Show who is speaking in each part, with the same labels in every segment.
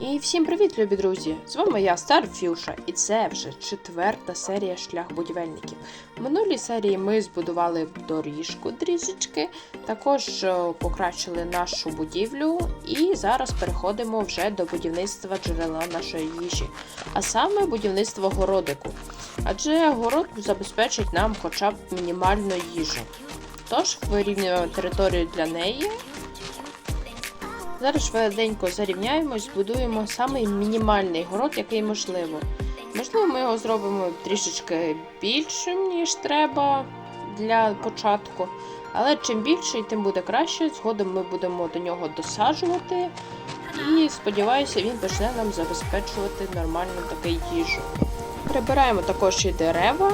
Speaker 1: І всім привіт, любі друзі! З вами я, Стар Фюша, і це вже четверта серія шлях будівельників. В минулій серії ми збудували доріжку трішечки, також е, покращили нашу будівлю, і зараз переходимо вже до будівництва джерела нашої їжі, а саме будівництво городику. Адже город забезпечить нам хоча б мінімальну їжу. Тож вирівнюємо територію для неї. Зараз швиденько зарівняємось, збудуємо самий мінімальний город, який можливо. Можливо, ми його зробимо трішечки більшим, ніж треба для початку. Але чим більший, тим буде краще. Згодом ми будемо до нього досаджувати. І сподіваюся, він почне нам забезпечувати нормальну таку їжу. Прибираємо також і дерева.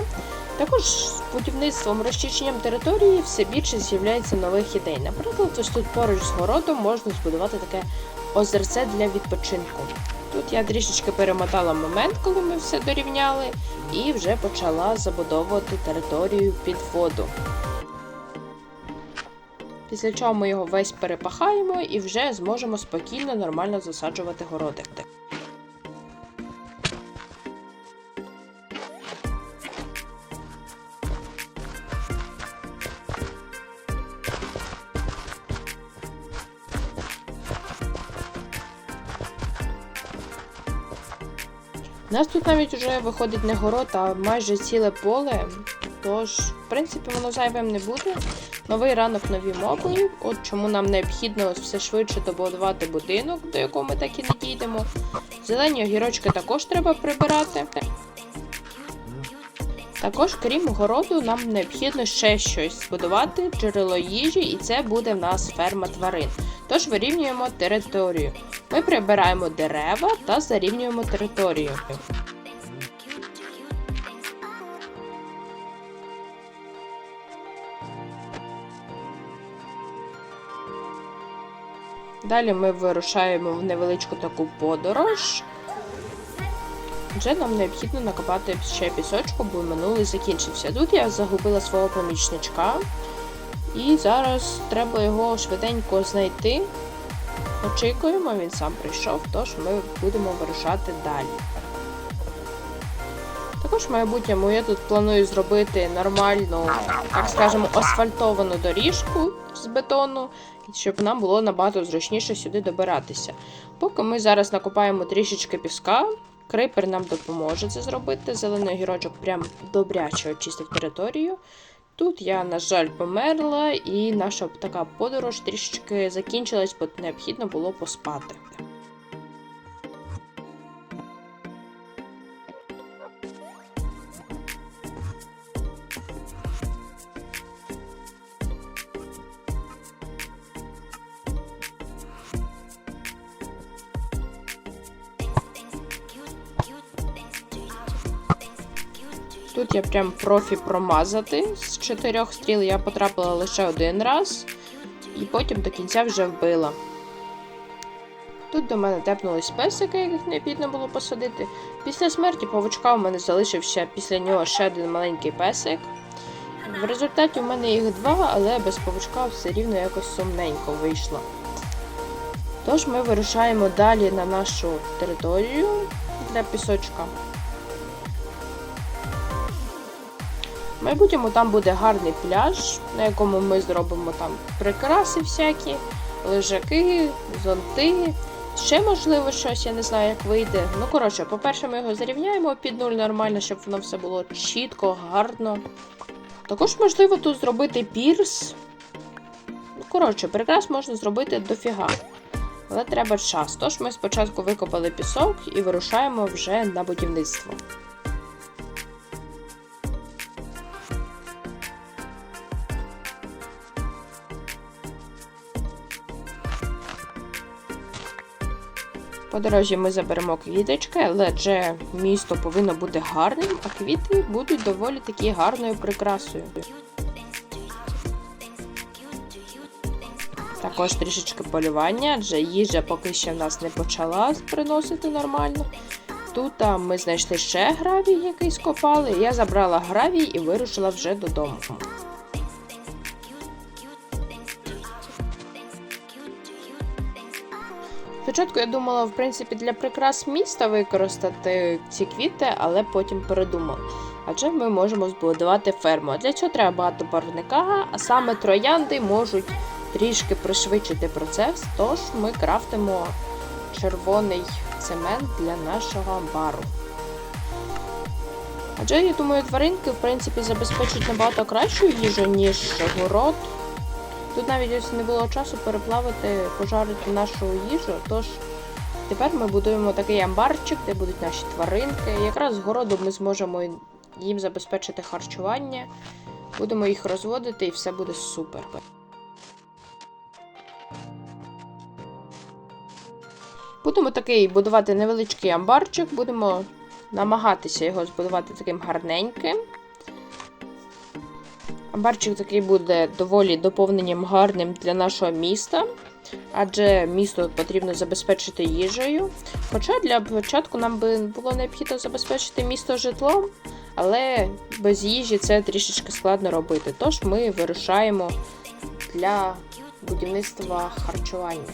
Speaker 1: Також з будівництвом розчищенням території все більше з'являється нових ідей. Наприклад, ось тут поруч з городом можна збудувати таке озерце для відпочинку. Тут я трішечки перемотала момент, коли ми все дорівняли, і вже почала забудовувати територію під воду. Після чого ми його весь перепахаємо і вже зможемо спокійно нормально засаджувати городик. У нас тут навіть вже виходить не город, а майже ціле поле. Тож, в принципі, воно зайвим не буде. Новий ранок, нові моби. От чому нам необхідно все швидше добудувати будинок, до якого ми так і не дійдемо. Зелені огірочки також треба прибирати. Також, крім городу, нам необхідно ще щось збудувати, джерело їжі, і це буде в нас ферма тварин. Тож вирівнюємо територію. Ми прибираємо дерева та зарівнюємо територію. Далі ми вирушаємо в невеличку таку подорож. Вже нам необхідно накопати ще пісочку, бо минулий закінчився. Тут я загубила свого помічничка. І зараз треба його швиденько знайти. Очікуємо, він сам прийшов, тож ми будемо вирушати далі. Також в майбутньому я тут планую зробити нормальну, так скажемо, асфальтовану доріжку з бетону, щоб нам було набагато зручніше сюди добиратися. Поки ми зараз накопаємо трішечки піска, крипер нам допоможе це зробити. Зелений огірочок прям добряче очистив територію. Тут я, на жаль, померла, і наша така подорож трішечки закінчилась, бо необхідно було поспати. Тут я прям профі промазати. З чотирьох стріл я потрапила лише один раз, і потім до кінця вже вбила. Тут до мене тепнулись песики, яких необхідно було посадити. Після смерті павучка у мене залишився після нього ще один маленький песик. В результаті у мене їх два, але без павучка все рівно якось сумненько вийшло. Тож ми вирушаємо далі на нашу територію для пісочка. В майбутньому там буде гарний пляж, на якому ми зробимо там прикраси всякі, лежаки, зонти. Ще, можливо, щось, я не знаю, як вийде. Ну, коротше, по-перше, ми його зарівняємо під нуль нормально, щоб воно все було чітко, гарно. Також можливо тут зробити пірс. Ну, коротше, прикрас можна зробити дофіга. Але треба час. Тож ми спочатку викопали пісок і вирушаємо вже на будівництво. По дорожі ми заберемо квіточки, але вже місто повинно бути гарним, а квіти будуть доволі такі гарною прикрасою. Також трішечки полювання, адже їжа поки що в нас не почала приносити нормально. Тут ми знайшли ще гравій, який скопали. Я забрала гравій і вирушила вже додому. Спочатку я думала, в принципі, для прикрас міста використати ці квіти, але потім передумала. Адже ми можемо збудувати ферму. Для цього треба багато барвника, а саме троянди можуть трішки пришвидшити процес, тож ми крафтимо червоний цемент для нашого амбару. Адже я думаю, тваринки в принципі забезпечують набагато кращу їжу, ніж город. Тут навіть ось не було часу переплавити, пожарити нашу їжу. Тож тепер ми будуємо такий амбарчик, де будуть наші тваринки. Якраз з городу ми зможемо їм забезпечити харчування. Будемо їх розводити і все буде супер. Будемо такий будувати невеличкий амбарчик, будемо намагатися його збудувати таким гарненьким. Амбарчик такий буде доволі доповненням гарним для нашого міста, адже місто потрібно забезпечити їжею. Хоча для початку нам би було необхідно забезпечити місто житлом, але без їжі це трішечки складно робити. Тож ми вирушаємо для будівництва харчування.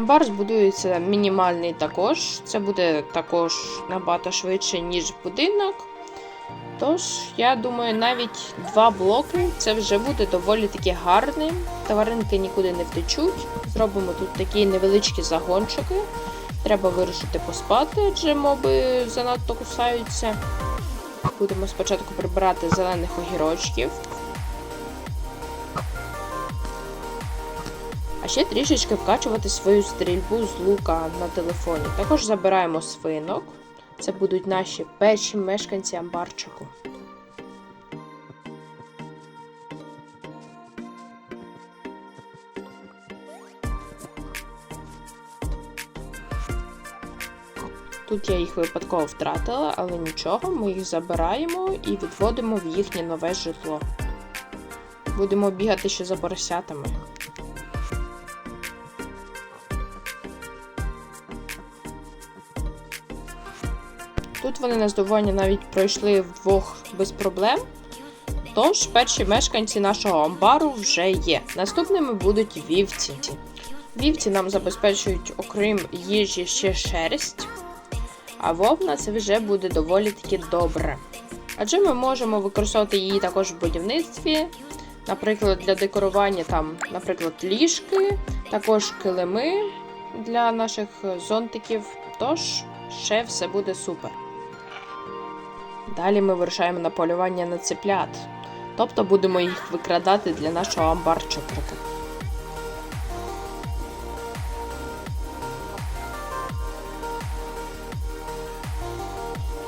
Speaker 1: Амбар збудується мінімальний також. Це буде також набагато швидше, ніж будинок. Тож, я думаю, навіть два блоки це вже буде доволі таки гарним. Тваринки нікуди не втечуть. Зробимо тут такі невеличкі загончики. Треба вирушити поспати, адже моби занадто кусаються. Будемо спочатку прибирати зелених огірочків. Ще трішечки вкачувати свою стрільбу з лука на телефоні. Також забираємо свинок. Це будуть наші перші мешканці амбарчику. Тут я їх випадково втратила, але нічого, ми їх забираємо і відводимо в їхнє нове житло. Будемо бігати ще за поросятами. Тут вони на здивування навіть пройшли вдвох без проблем. Тож перші мешканці нашого амбару вже є. Наступними будуть вівці. Вівці нам забезпечують, окрім їжі, ще шерсть, а вовна це вже буде доволі таки добре. Адже ми можемо використовувати її також в будівництві, наприклад, для декорування там, наприклад, ліжки, також килими для наших зонтиків. Тож ще все буде супер. Далі ми вирушаємо на полювання на циплят. Тобто будемо їх викрадати для нашого амбарчика.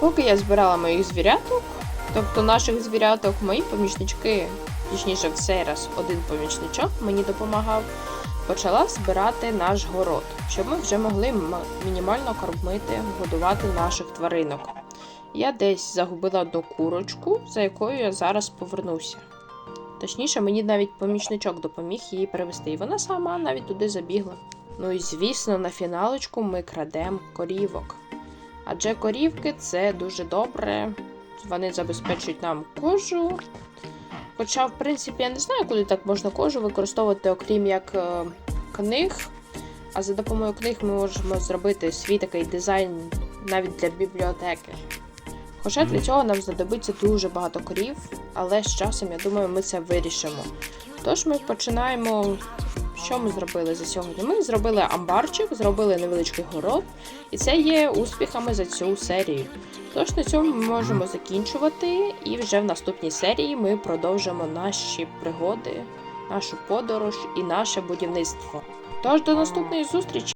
Speaker 1: Поки я збирала моїх звіряток, тобто наших звіряток, мої помічнички, точніше, в цей раз один помічничок мені допомагав, почала збирати наш город, щоб ми вже могли мінімально кормити, годувати наших тваринок. Я десь загубила одну курочку, за якою я зараз повернуся. Точніше, мені навіть помічничок допоміг її привезти, і вона сама навіть туди забігла. Ну і звісно, на фіналочку ми крадемо корівок. Адже корівки це дуже добре. Вони забезпечують нам кожу. Хоча, в принципі, я не знаю, куди так можна кожу використовувати, окрім як е, книг. А за допомогою книг ми можемо зробити свій такий дизайн навіть для бібліотеки. Хоча для цього нам знадобиться дуже багато корів, але з часом, я думаю, ми це вирішимо. Тож ми починаємо. Що ми зробили за сьогодні? Ми зробили амбарчик, зробили невеличкий город, і це є успіхами за цю серію. Тож на цьому ми можемо закінчувати, і вже в наступній серії ми продовжимо наші пригоди, нашу подорож і наше будівництво. Тож до наступної зустрічі!